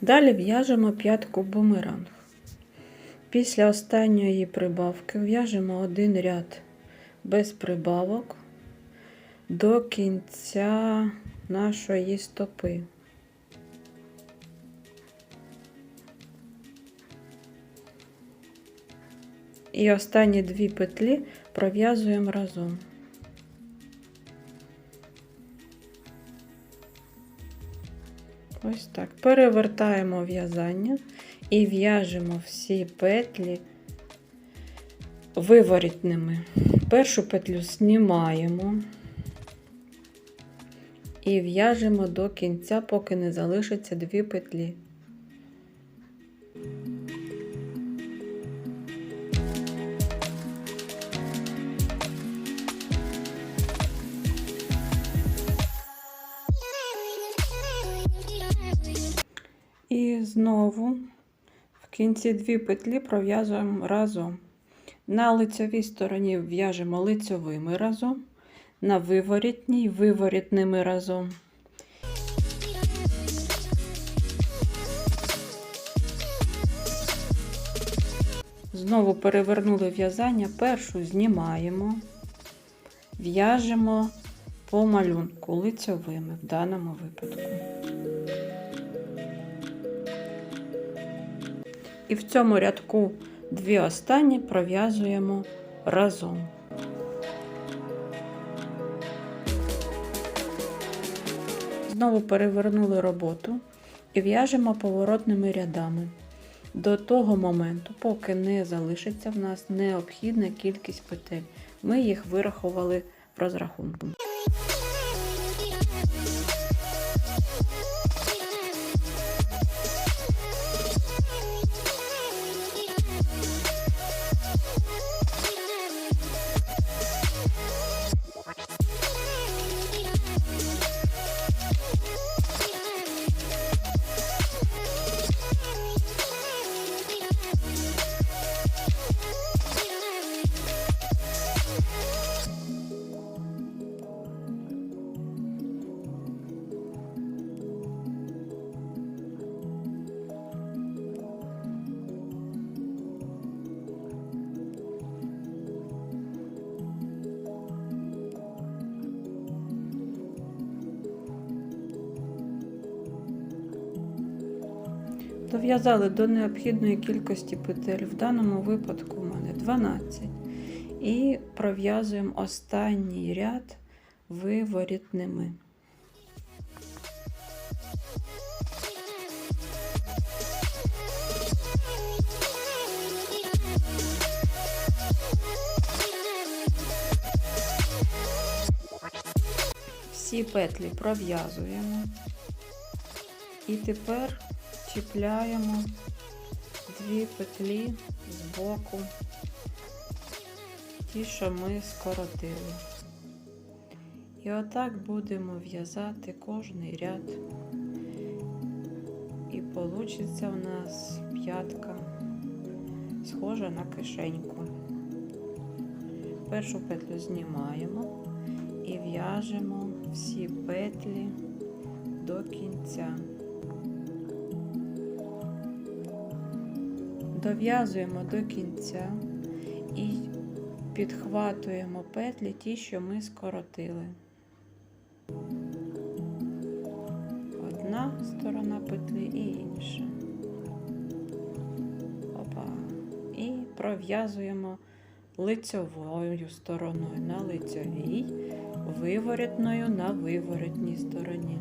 Далі в'яжемо п'ятку бумеранг. Після останньої прибавки в'яжемо один ряд без прибавок до кінця нашої стопи. І останні дві петлі пров'язуємо разом. Ось так. Перевертаємо в'язання і в'яжемо всі петлі виворітними. Першу петлю знімаємо і в'яжемо до кінця, поки не залишиться дві петлі. Знову в кінці дві петлі пров'язуємо разом. На лицевій стороні в'яжемо лицьовими разом, на виворітній виворітними разом. Знову перевернули в'язання, першу знімаємо, в'яжемо по малюнку лицьовими в даному випадку. І в цьому рядку дві останні пров'язуємо разом. Знову перевернули роботу і в'яжемо поворотними рядами до того моменту, поки не залишиться в нас необхідна кількість петель. Ми їх вирахували в розрахунку. Дов'язали до необхідної кількості петель. В даному випадку у мене 12. І пров'язуємо останній ряд виворітними. Всі петлі пров'язуємо. І тепер чіпляємо дві петлі з боку, ті, що ми скоротили. І отак будемо в'язати кожний ряд. І получиться в нас п'ятка, схожа на кишеньку. Першу петлю знімаємо і в'яжемо всі петлі до кінця. Дов'язуємо до кінця і підхватуємо петлі ті, що ми скоротили. Одна сторона петлі і інша. Опа. І пров'язуємо лицьовою стороною на лицьовій, виворітною на виворітній стороні.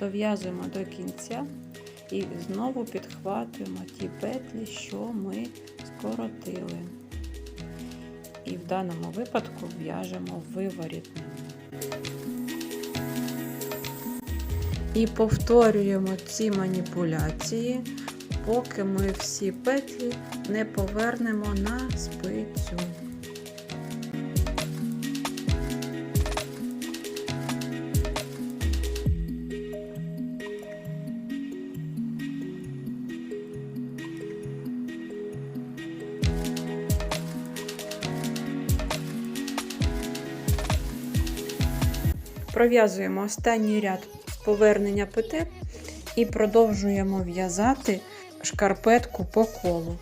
Дов'язуємо до кінця і знову підхватуємо ті петлі, що ми скоротили. І в даному випадку в'яжемо виворітними. І повторюємо ці маніпуляції, поки ми всі петлі не повернемо на спицю. Пров'язуємо останній ряд з повернення петель і продовжуємо в'язати шкарпетку по колу.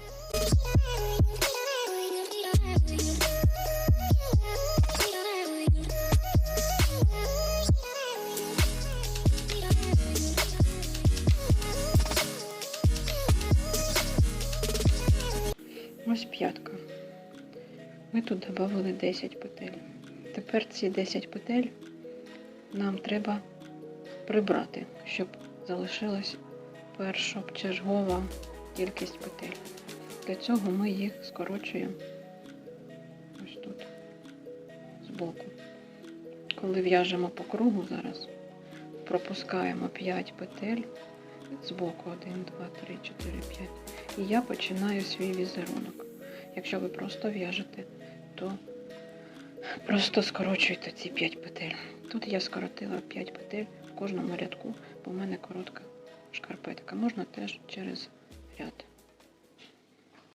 Ось п'ятка. Ми тут додали 10 петель. Тепер ці 10 петель нам треба прибрати, щоб залишилась першочергова кількість петель. Для цього ми їх скорочуємо ось тут, збоку. Коли в'яжемо по кругу зараз, пропускаємо 5 петель збоку 1, 2, 3, 4, 5. І я починаю свій візерунок. Якщо ви просто в'яжете, то просто скорочуйте ці 5 петель. Тут я скоротила 5 петель в кожному рядку, бо в мене коротка шкарпетка. Можна теж через ряд.